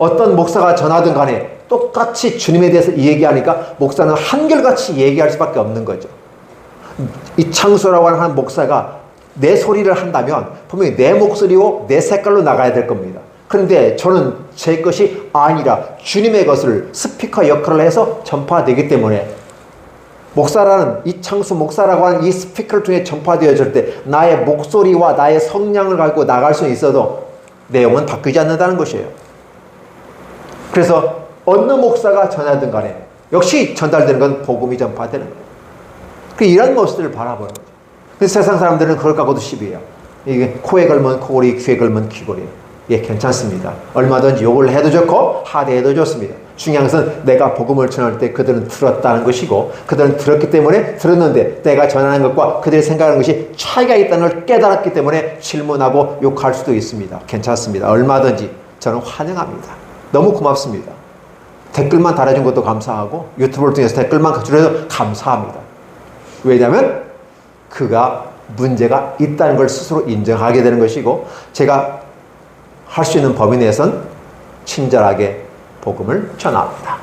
어떤 목사가 전하든 간에 똑같이 주님에 대해서 얘기하니까 목사는 한결같이 얘기할 수밖에 없는 거죠. 이창수라고 하는 한 목사가 내 소리를 한다면 분명히 내 목소리고 내 색깔로 나가야 될 겁니다. 그런데 저는 제 것이 아니라 주님의 것을 스피커 역할을 해서 전파되기 때문에 목사라는 이창수 목사라고 하는 이 스피커를 통해 전파되어질 때 나의 목소리와 나의 성량을 가지고 나갈 수 있어도 내용은 바뀌지 않는다는 것이에요. 그래서 어느 목사가 전하든 간에 역시 전달되는 건 복음이 전파되는 거예요. 그 이런 모습들을 바라보는 거죠. 그래서 세상 사람들은 그걸 갖고도 시비해요. 이게 코에 걸면 코골이, 귀에 걸면 귀골이. 예, 괜찮습니다. 얼마든지 욕을 해도 좋고 하대해도 좋습니다. 중요한 것은 내가 복음을 전할 때 그들은 들었다는 것이고 그들은 들었기 때문에 들었는데 내가 전하는 것과 그들이 생각하는 것이 차이가 있다는 걸 깨달았기 때문에 질문하고 욕할 수도 있습니다. 괜찮습니다. 얼마든지 저는 환영합니다. 너무 고맙습니다. 댓글만 달아준 것도 감사하고 유튜브를 통해서 댓글만 줄여서 감사합니다. 왜냐하면 그가 문제가 있다는 걸 스스로 인정하게 되는 것이고 제가 할 수 있는 범위 내에선 친절하게 복음을 전합니다.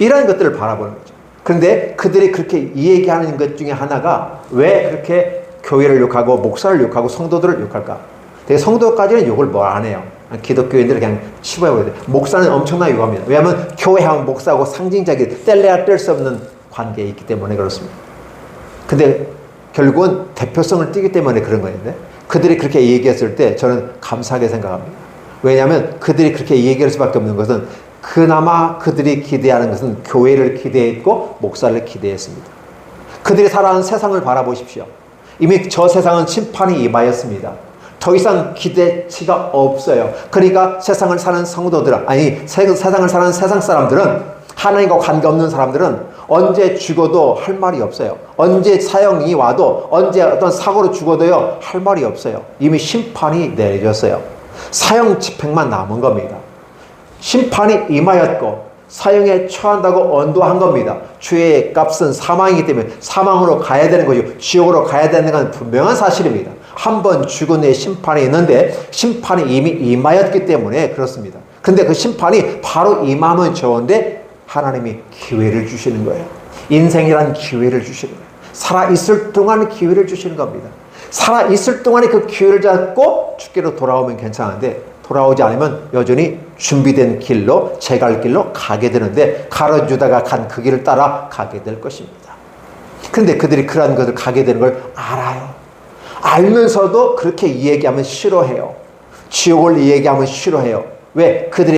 이런 것들을 바라보는 거죠. 그런데 그들이 그렇게 이 얘기하는 것 중에 하나가 왜 그렇게 교회를 욕하고 목사를 욕하고 성도들을 욕할까? 되게 성도까지는 욕을 뭐안 해요. 기독교인들을 그냥 치부해버려야 돼. 목사는 엄청나게 욕합니다. 왜냐하면 교회하면 목사하고 상징적인 뗄래야 뗄 수 없는 관계에 있기 때문에 그렇습니다. 근데 결국은 대표성을 띠기 때문에 그런 거였는데 그들이 그렇게 얘기했을 때 저는 감사하게 생각합니다. 왜냐하면 그들이 그렇게 얘기할 수밖에 없는 것은 그나마 그들이 기대하는 것은 교회를 기대했고 목사를 기대했습니다. 그들이 살아가는 세상을 바라보십시오. 이미 저 세상은 심판이 임하였습니다. 더 이상 기대치가 없어요. 그러니까 세상을 사는 성도들, 아니 세상을 사는 세상 사람들은 하나님과 관계없는 사람들은 언제 죽어도 할 말이 없어요. 언제 사형이 와도 언제 어떤 사고로 죽어도요 할 말이 없어요. 이미 심판이 내려졌어요. 사형 집행만 남은 겁니다. 심판이 임하였고 사형에 처한다고 언도한 겁니다. 죄의 값은 사망이기 때문에 사망으로 가야 되는 거죠. 지옥으로 가야 되는 건 분명한 사실입니다. 한 번 죽은 후에 심판이 있는데 심판이 이미 임하였기 때문에 그렇습니다. 근데 그 심판이 바로 임하면 좋은데 하나님이 기회를 주시는 거예요. 인생이란 기회를 주시는 거예요. 살아있을 동안 기회를 주시는 겁니다. 살아있을 동안에 그 기회를 잡고 죽기로 돌아오면 괜찮은데 돌아오지 않으면 여전히 준비된 길로 제갈 길로 가게 되는데 가로주다가 간 그 길을 따라 가게 될 것입니다. 그런데 그들이 그러한 것을 가게 되는 걸 알아요. 알면서도 그렇게 이야기하면 싫어해요. 지옥을 이야기하면 싫어해요. 왜? 그들이